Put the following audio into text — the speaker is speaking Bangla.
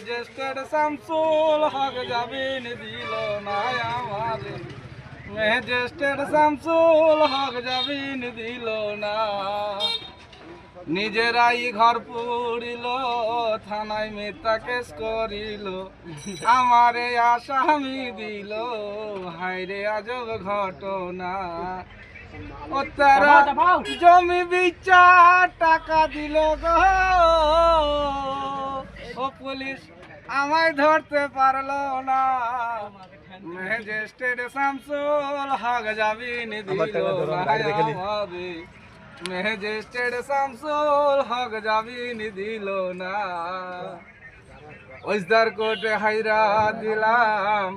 ম্যাজিস্ট্রেট শামসুল হক জামিন দিল না আমার। ম্যাজিস্ট্রেট শামসুল হক জামিন দিল না। নিজেরাই ঘর পুরিল থানায় মিথ্যা কেস করিল। আমারে আসামি দিল হাইরে আজব ঘটনা। ও তারা জমি বিচার টাকা দিল গো। পুলিশ আমায় ধরতে পারল না। ম্যাজিস্ট্রেট শামসুল হক জামিন দিল আমারে ম্যাজিস্ট্রেট শামসুল হক জামিন দিল না। ওইসদার কোর্টে হাইরা দিলাম।